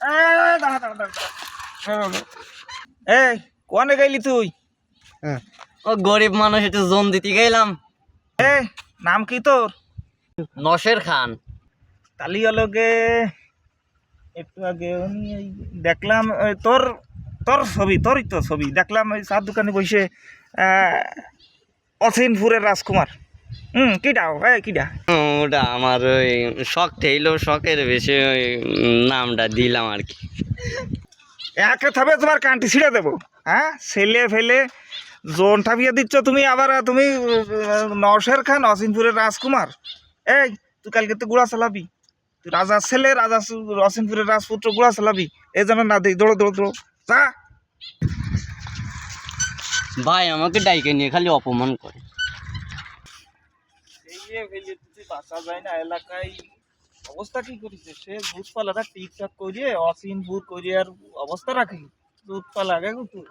দাঁড়া দাঁড়া দাঁড়া এই কোনে গেলি তুই? ও গরিব মানুষ একটু জোন দিতে গেলাম। এ নাম কি তোর? নশের খান। কালি হলোকে একটু আগে এই দেখলাম ওই তোর তোর ছবি তোরই তো ছবি। দেখলাম ওই চার দোকানে বসে আহ, অসিনপুরের রাজকুমার। হুম কিটা এ কিটা ওটা আমার ওই শখ ঠেইলো শখের বেশি ওই নামটা দিলাম আর কি। একে থাবে তোমার কান্টি ছিঁড়ে দেবো। হ্যাঁ? ছেলে ফেলে জোন ঠাপিয়ে দিচ্ছ তুমি আবার তুমি নওশের খান অসিনপুরের রাজকুমার। এই তুই কালকে তো গুড়া চালাবি। তুই রাজার ছেলে রাজা অসিনপুরের রাজপুত্র গুড়া চালাবি। এই যেন না দিই দৌড়ো দৌড়ো দৌড়ো। যা। ভাই আমাকে ডাইকে নিয়ে খালি অপমান করে। এই ফেলে তুই বাঁচা যায় না, এলাকায় অবস্থা কি করেছে? সে ভূতপালারা টিকটাক করিয়ে, অসীম ভূত আর অবস্থা রাখি ভূত আগে তুই